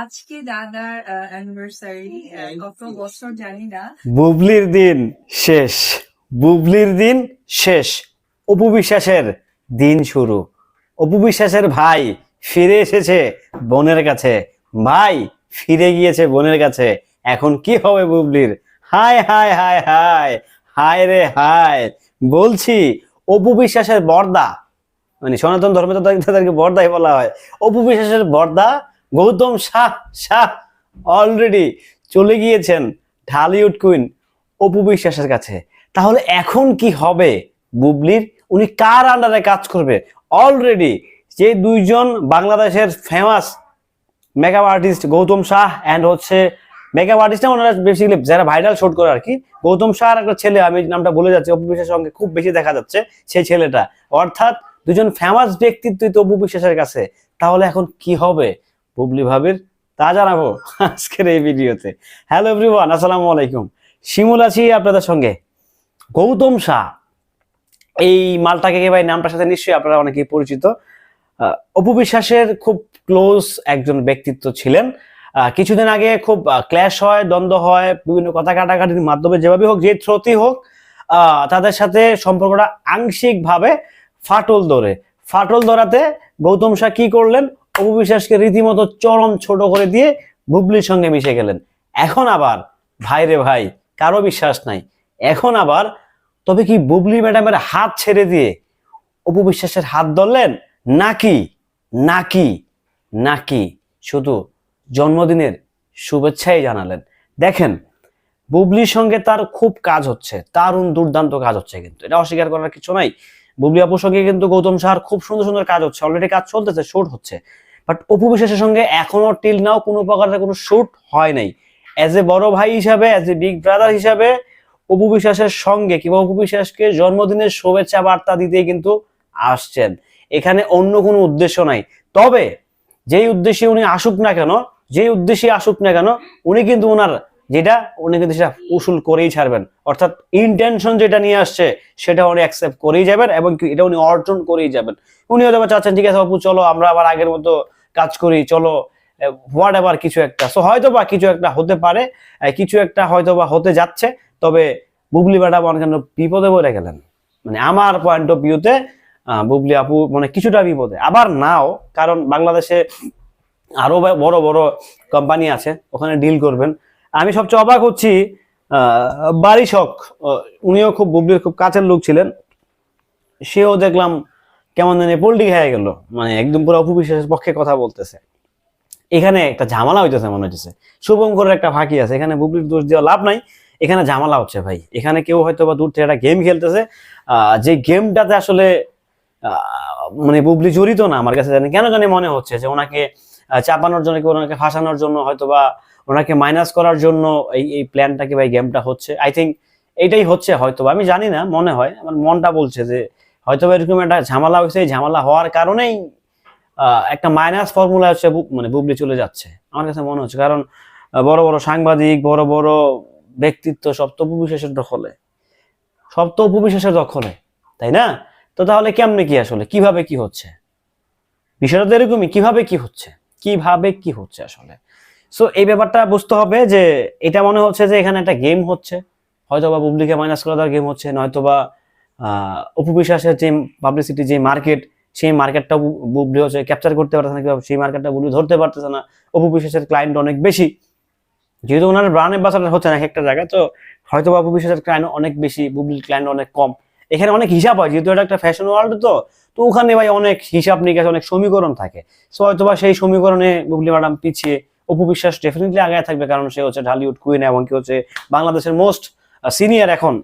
আজকে দাদার অ্যানিভার্সারি কত বছর জানি না। বুবলির দিন শেষ। বুবলির দিন শেষ। অপু বিশ্বাসের দিন শুরু। অপু বিশ্বাসের ভাই ফিরে এসেছে বোনের কাছে। ভাই ফিরে গিয়েছে বোনের কাছে। এখন কি হবে বুবলির? হায় হায় হায় হায় হায় রে হায়। বলছি অপু বিশ্বাসের বর্দা মানে সনাতন ধর্মে তো তাদেরকে বর্দাই বলা হয়। অপু বিশ্বাসের বর্দা গৌতম শাহ শাহ অলরেডি চলে গিয়েছেন ঢালিউড কুইন অপু বিশ্বাসের কাছে। তাহলে এখন কি হবে বুবলির? উনি কার আন্ডারে কাজ করবে? অলরেডি যে দুইজন বাংলাদেশের famous makeup artist Goutam Shah and হচ্ছে মেকআপ আর্টিস্ট না, ওনারা বেসিক্যালি যারা ভাইরাল শুট করে আর কি, গৌতম শাহ আর একটা ছেলে, আমি নামটা বলে যাচ্ছি, অপু বিশ্বাসের সঙ্গে খুব বেশি দেখা যাচ্ছে সেই ছেলেটা। অর্থাৎ দুজন ফেমাস ব্যক্তিত্বই তো অপু বিশ্বাসের কাছে। তাহলে এখন কি হবে? বুবলি ভাবির তা জানাব আজকের এই ভিডিওতে। হ্যালো এভরিওয়ান আসসালামু আলাইকুম। শিমুল আছি আপনাদের সঙ্গে। গৌতম শাহ। এই মালটাকে কে ভাই নামটার সাথে নিশ্চয়ই আপনারা অনেকেই পরিচিত। অপু বিশ্বাসের খুব ক্লোজ একজন ব্যক্তিত্ব ছিলেন। কিছুদিন আগে খুব ক্ল্যাশ হয়, দ্বন্দ্ব হয়, বিভিন্ন কথা কাটাকাটির মাধ্যমে যেভাবে হোক, যে থ্রোতেই হোক তাদের সাথে সম্পর্কটা আংশিকভাবে ফাটল ধরে। ফাটল ধরাতে গৌতম শাহ কি করলেন? অপু বিশ্বাসকে রীতিমতো চরম ছোট করে দিয়ে বুবলির সঙ্গে মিশে গেলেন। এখন আবার, ভাই রে ভাই, কারও বিশ্বাস নাই। এখন আবার, তবে কি বুবলি ম্যাডামের হাত ছেড়ে দিয়ে অপু বিশ্বাসের হাত ধরলেন? নাকি নাকি নাকি, শুধু জন্মদিনের শুভেচ্ছাই জানালেন। দেখেন, বুবলির সঙ্গে তার খুব কাজ হচ্ছে, দারুণ দুর্দান্ত কাজ হচ্ছে কিন্তু। এটা অস্বীকার করার কিছু নাই। বুবলি আপুর সঙ্গে কিন্তু গৌতম সাহার খুব সুন্দর সুন্দর কাজ হচ্ছে। অলরেডি কাজ চলতেছে শুট হচ্ছে। বাট অপু বিশ্বাসের সঙ্গে এখনও টিল নাও কোনো প্রকারের কোনো শ্যুট হয় নাই। অ্যাজ এ বড় ভাই হিসাবে অ্যাজ এ বিগ ব্রাদার হিসাবে, অপু বিশ্বাসের সঙ্গে কিংবা অপু বিশ্বাসকে জন্মদিনের শুভেচ্ছা বার্তা দিতে কিন্তু আসছেন। এখানে অন্য কোনো উদ্দেশ্য নাই। তবে যেই উদ্দেশ্যে উনি আসুক না কেন, যেই উদ্দেশ্যে আসুক না কেন, উনি কিন্তু ওনার যেটা, উনি কিন্তু সেটা উসুল করেই ছাড়বেন। অর্থাৎ ইন্টেনশন যেটা নিয়ে আসছে, সেটা উনি অ্যাকসেপ্ট করেই যাবেন এবং এটা উনি অর্জন করেই যাবেন। উনি হয়তো চাচ্ছেন, ঠিক আছে অপু, চলো, আমরা আবার আগের মতো কাজ করি, চলো হোয়াট এভার কিছু একটা। সো হয়তো বা কিছু একটা হতে পারে কিছু একটা হয়তো বা হতে যাচ্ছে, তবে বুবলি ম্যাডাম অনেক বিপদে পড়ে গেলেন। মানে আমার পয়েন্ট অফ ভিউতে বুবলি আপু মানে কিছুটা বিপদে। আবার নাও, কারণ বাংলাদেশে আরও বা- বড় বড় কোম্পানি আছে, ওখানে ডিল করবেন। আমি সবচেয়ে অবাক হচ্ছি বারিশক উনিও খুব, বুবলির খুব কাছের লোক ছিলেন। সেও দেখলাম কেমন জানি পোল্ট্রি হয়ে গেল। মানে একদম পুরো অপবিশ্বাসের পক্ষে কথা বলতেছে। এখানে একটা ঝামেলা হইতেছে মনে হচ্ছে শুভঙ্করের একটা ফাঁকি আছে। এখানে বুবলির দোষ দেওয়া লাভ নাই। এখানে ঝামেলা হচ্ছে ভাই। এখানে কেউ হয়তো বা দূর থেকে একটা গেম খেলতেছে। যে গেমটাতে আসলে মানে বুবলি জড়িত না, আমার কাছে জানি কেন জানি মনে হচ্ছে যে ওনাকে চাপানোর জন্য কেউ ওনাকে ফাঁসানোর জন্য হয়তো বা ওনাকে মাইনাস করার জন্য এই এই প্ল্যানটাকে এই গেমটা হচ্ছে? আই থিঙ্ক এইটাই হচ্ছে হয়তো আমি জানি না, মনে হয়। আমার মনটা বলছে যে হয়তো এরকম একটা ঝামেলা হয়েছে, এই ঝামেলা হওয়ার কারণেই একটা মাইনাস ফর্মুলা হচ্ছে মানে বুবলি চলে যাচ্ছে। আমার কাছে মনে হচ্ছে, কারণ বড় বড় সাংবাদিক, বড় বড় ব্যক্তিত্ব সব তো উপবিশ্বাসের দখলে। সব তো উপবিশ্বাসের দখলে, তাই না? তো তাহলে কেমনে কি আসলে? কীভাবে কি হচ্ছে? বিষয়টা তো এরকমই, কীভাবে কি হচ্ছে? কীভাবে কি হচ্ছে আসলে? সো এই ব্যাপারটা বুঝতে হবে যে, এটা মনে হচ্ছে যে এখানে একটা গেম হচ্ছে। হয়তো বা বুবলিকে মাইনাস করে দেওয়ার গেম হচ্ছে নয়তো বা অপু যে পাবলিসিটি যে মার্কেট সেই মার্কেটটা বুবলি হচ্ছে ক্যাপচার করতে পারতেছে না সেই মার্কেটটা বুবলি ধরতে পারতেছে না। অপু বিশ্বাসের ক্লায়েন্ট অনেক বেশি। যেহেতু ওনার ব্রান্ড অ্যাম্বাসাডার হচ্ছে না একটা জায়গায়, তো হয়তো বা অপু বিশ্বাসের ক্লায়েন্ট অনেক বেশি, বুবলির ক্লায়েন্ট অনেক কম। এখানে অনেক হিসাব হয়, যেহেতু এটা একটা ফ্যাশন ওয়ার্ল্ড তো তো ওখানে ভাই অনেক হিসাব নিকাশ, অনেক সমীকরণ থাকে। সো হয়তো বা সেই সমীকরণে বুবলি ম্যাডাম পিছিয়ে, অপু বিশ্বাস ডেফিনেটলি আগে থাকবে, কারণ সে হচ্ছে ঢালিউড কুইন এবং কি হচ্ছে বাংলাদেশের মোস্ট সিনিয়র এখন।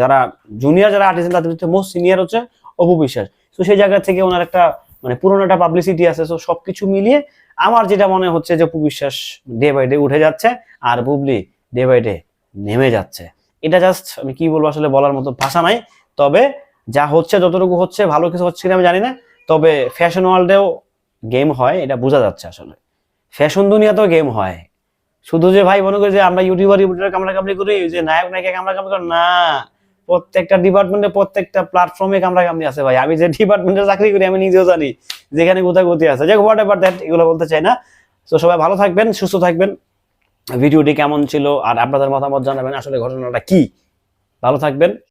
যারা জুনিয়র যারা আর্টিস্ট তাদের মধ্যে মোস্ট সিনিয়র হচ্ছে অপু বিশ্বাস। তো সেই জায়গা থেকে ওনার একটা মানে পুরোনো একটা পাবলিসিটি আছে। তো সবকিছু মিলিয়ে আমার যেটা মনে হচ্ছে যে Apu Biswas day by day উঠে যাচ্ছে আর বুবলি ডে বাই ডে নেমে যাচ্ছে। এটা জাস্ট আমি কি বলব আসলে বলার মতো ভাষা নাই। তবে যা হচ্ছে, যতটুকু হচ্ছে, ভালো কিছু হচ্ছে আমি জানি না। তবে ফ্যাশন ওয়ার্ল্ডেও গেম হয়, এটা বোঝা যাচ্ছে আসলে। ফ্যাশন দুনিয়াতেও গেম হয়। শুধু যে ভাই মনে করি যে আমরা ইউটিউবার ইউটিউবার কামড়া কামড়ি করি, যে নায়ক নায়িকা কামড়া কামড়ি করি, না। প্রত্যেকটা ডিপার্টমেন্টে প্রত্যেকটা প্ল্যাটফর্মে কামরা কামড়ি আছে ভাই। আমি যে ডিপার্টমেন্টে চাকরি করি, আমি নিজেও জানি যেখানে কোথায় গতি আছে। যে হোয়াট এভার দ্যাট এগুলো বলতে চাই না। তো সবাই ভালো থাকবেন, সুস্থ থাকবেন। ভিডিওটি কেমন ছিল আর আপনাদের মতামত জানাবেন। আসলে ঘটনাটা কি? ভালো থাকবেন।